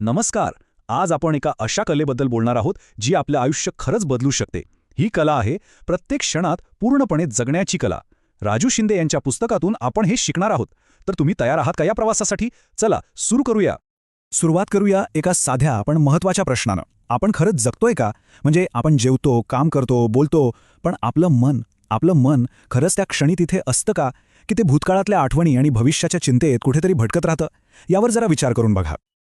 नमस्कार. आज आपण एका अशा कलेबद्दल बोलणार आहोत जी आपलं आयुष्य खरंच बदलू शकते. ही कला आहे प्रत्येक क्षणात पूर्णपणे जगण्याची कला. राजू शिंदे यांच्या पुस्तकातून आपण हे शिकणार आहोत. तर तुम्ही तयार आहात का या प्रवासासाठी? चला सुरू करूया. सुरुवात करूया एका साध्या पण महत्त्वाच्या प्रश्नानं. आपण खरंच जगतोय का? म्हणजे आपण जेवतो काम करतो बोलतो पण आपलं मन आपलं मन खरंच त्या क्षणी तिथे असतं का? की ते भूतकाळातल्या आठवणी आणि भविष्याच्या चिंतेत कुठेतरी भटकत राहतं? यावर जरा विचार करून बघा.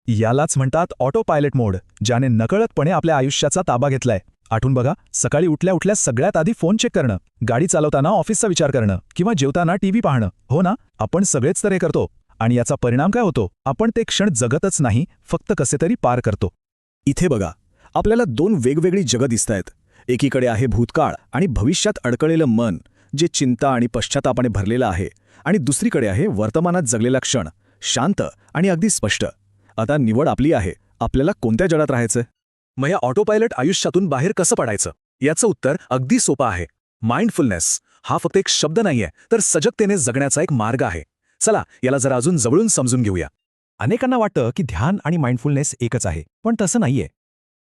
यालाच म्हणतात ऑटो पायलट मोड ज्याने नकळतपणे आपल्या आयुष्याचा ताबा घेतलाय. आठवून बघा सकाळी उठल्या उठल्या सगळ्यात आधी फोन चेक करणं गाडी चालवताना ऑफिसचा विचार करणं किंवा जेवताना टीव्ही पाहणं हो ना? आपण सगळेच तर हे करतो. आणि याचा परिणाम काय होतो? आपण ते क्षण जगतच नाही फक्त कसेतरी पार करतो. इथे बघा आपल्याला दोन वेगवेगळी जगं दिसत आहेत एकीकडे आहे भूतकाळ आणि भविष्यात अडकलेलं मन जे चिंता आणि पश्चातापाने भरलेलं आहे. आणि दुसरीकडे आहे वर्तमानात जगलेला क्षण शांत आणि अगदी स्पष्ट. आता निवड आपली आहे. आपल्याला कोणत्या जगात राहायचं मग या ऑटोपायलट आयुष्यातून बाहेर कसं पडायचं? याचं उत्तर अगदी सोपं आहे. माइंडफुलनेस हा फक्त एक शब्द नाहीये तर सजगतेने जगण्याचा एक मार्ग आहे. चला याला जरा अजून जवळून समजून घेऊया. अनेकांना वाटतं की ध्यान आणि माइंडफुलनेस एकच आहे पण तसं नाहीये.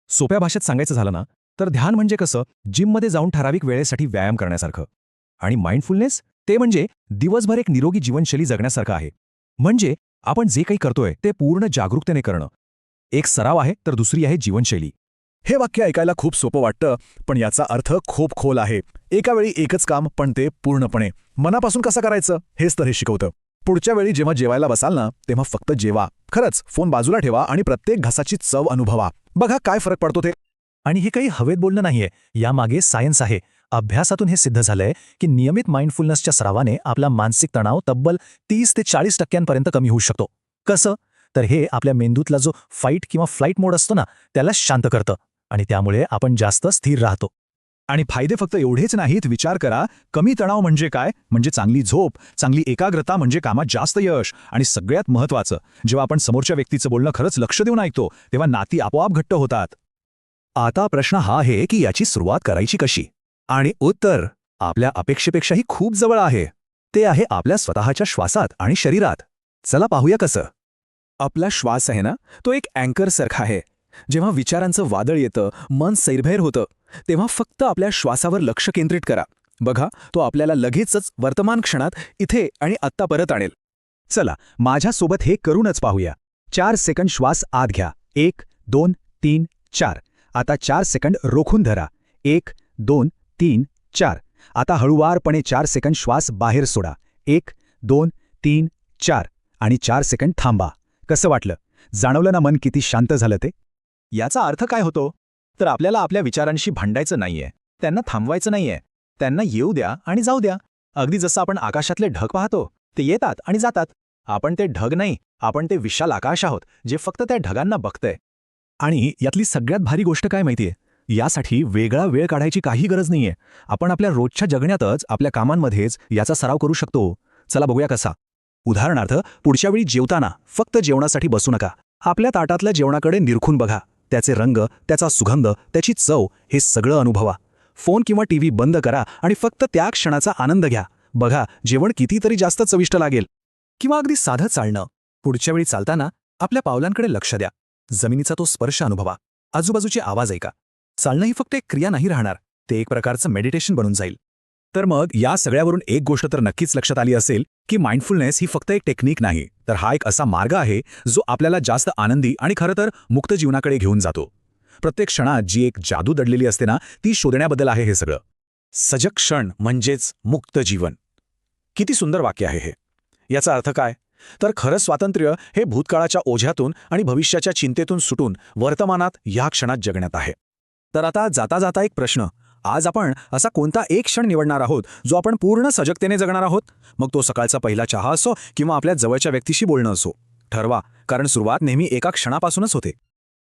सोप्या भाषेत सांगायचं झालं ना तर ध्यान म्हणजे कसं? जिममध्ये जाऊन ठराविक वेळेसाठी व्यायाम करण्यासारखं. आणि माइंडफुलनेस ते म्हणजे दिवसभर एक निरोगी जीवनशैली जगण्यासारखं आहे. म्हणजे आपण जे काही करतोय ते पूर्ण जागरूकतेने करणं. एक सराव आहे तर दुसरी आहे जीवनशैली. हे वाक्य ऐकायला खूप सोपं वाटतं पण याचा अर्थ खूप खोल आहे. एकावेळी एकच काम पण ते पूर्णपणे. मनापासून कसं करायचं? हेच तर हे शिकवतं. पुढच्या वेळी जेव्हा जेवायला बसाल ना तेव्हा फक्त जेवा. खरंच फोन बाजूला ठेवा आणि प्रत्येक घासाची चव अनुभवा. बघा काय फरक पडतो ते. आणि हे काही हवेत बोलणं नाहीये. यामागे सायन्स आहे. अभ्यासातून हे सिद्ध झालंय की नियमित माइंडफुलनेसच्या सरावाने आपला मानसिक तणाव तब्बल तीस ते चाळीस टक्क्यांपर्यंत कमी होऊ शकतो. कसं? तर हे आपल्या मेंदूतला जो फाईट किंवा फ्लाईट मोड असतो ना त्याला शांत करतं आणि त्यामुळे आपण जास्त स्थिर राहतो. आणि फायदे फक्त एवढेच नाहीत विचार करा कमी तणाव म्हणजे काय? म्हणजे चांगली झोप चांगली एकाग्रता म्हणजे कामात जास्त यश आणि सगळ्यात महत्वाचं जेव्हा आपण समोरच्या व्यक्तीचं बोलणं खरंच लक्ष देऊन ऐकतो तेव्हा नाती आपोआप घट्ट होतात. आता प्रश्न हा आहे की याची सुरुवात करायची कशी? आणि उत्तर आपल्या अपेक्षेपेक्षाही खूप जवळ आहे. ते आहे आपल्या स्वतःच्या श्वासात आणि शरीरात. चला पाहूया कसं. आपला श्वास आहे ना तो एक अँकरसारखा आहे. जेव्हा विचारांचं वादळ येतं मन सैरभैर होतं तेव्हा फक्त आपल्या श्वासावर लक्ष केंद्रित करा. बघा तो आपल्याला लगेचच वर्तमान क्षणात इथे आणि आत्ता परत आणेल. चला माझ्यासोबत हे करूनच पाहूया. चार सेकंड श्वास आत घ्या. एक दोन तीन चार. आता चार सेकंड रोखून धरा. एक दोन तीन चार. आता हळुवारपणे चार सेकंड श्वास बाहेर सोडा. एक दोन तीन चार. आणि चार सेकंड थांबा. कसं वाटलं? जाणवलं ना मन किती शांत झालं ते? याचा अर्थ काय होतो? तर आपल्याला आपल्या विचारांशी भांडायचं नाहीये. त्यांना थांबवायचं नाहीये. त्यांना येऊ द्या आणि जाऊ द्या. अगदी जसं आपण आकाशातले ढग पाहतो ते येतात आणि जातात. आपण ते ढग नाही आपण ते विशाल आकाश आहोत जे फक्त त्या ढगांना बघतंय. आणि यातली सगळ्यात भारी गोष्ट काय माहितीये? यासाठी वेगळा वेळ काढायची काही गरज नाहीये. आपण आपल्या रोजच्या जगण्यातच आपल्या कामांमध्येच याचा सराव करू शकतो. चला बघूया कसा. उदाहरणार्थ पुढच्या वेळी जेवताना फक्त जेवणासाठी बसू नका. आपल्या ताटातल्या जेवणाकडे निरखून बघा. त्याचे रंग त्याचा सुगंध त्याची चव हे सगळं अनुभवा. फोन किंवा टीव्ही बंद करा आणि फक्त त्या क्षणाचा आनंद घ्या. बघा जेवण कितीतरी जास्त चविष्ट लागेल. किंवा अगदी साधं चालणं. पुढच्या वेळी चालताना आपल्या पावलांकडे लक्ष द्या. जमिनीचा तो स्पर्श अनुभवा. आजूबाजूचे आवाज ऐका. चालणं ही फक्त एक क्रिया नाही राहणार ते एक प्रकारचं मेडिटेशन बनून जाईल. तर मग या सगळ्यावरून एक गोष्ट तर नक्कीच लक्षात आली असेल की माइंडफुलनेस ही फक्त एक टेक्निक नाही तर हा एक असा मार्ग आहे जो आपल्याला जास्त आनंदी आणि खरं तर मुक्त जीवनाकडे घेऊन जातो. प्रत्येक क्षणात जी एक जादू दडलेली असते ना ती शोधण्याबद्दल आहे हे सगळं. सजग क्षण म्हणजेच मुक्त जीवन. किती सुंदर वाक्य आहे हे. याचा अर्थ काय? तर खरं स्वातंत्र्य हे भूतकाळाच्या ओझ्यातून आणि भविष्याच्या चिंतेतून सुटून वर्तमानात या क्षणात जगण्यात आहे. तर आता जाता जाता एक प्रश्न. आज आपण असा कोणता एक क्षण निवडणार आहोत जो आपण पूर्ण सजगतेने जगणार आहोत? मग तो सकाळचा पहिला चहा असो किंवा आपल्या जवळच्या व्यक्तीशी बोलणं असो. ठरवा कारण सुरुवात नेहमी एका क्षणापासूनच होते.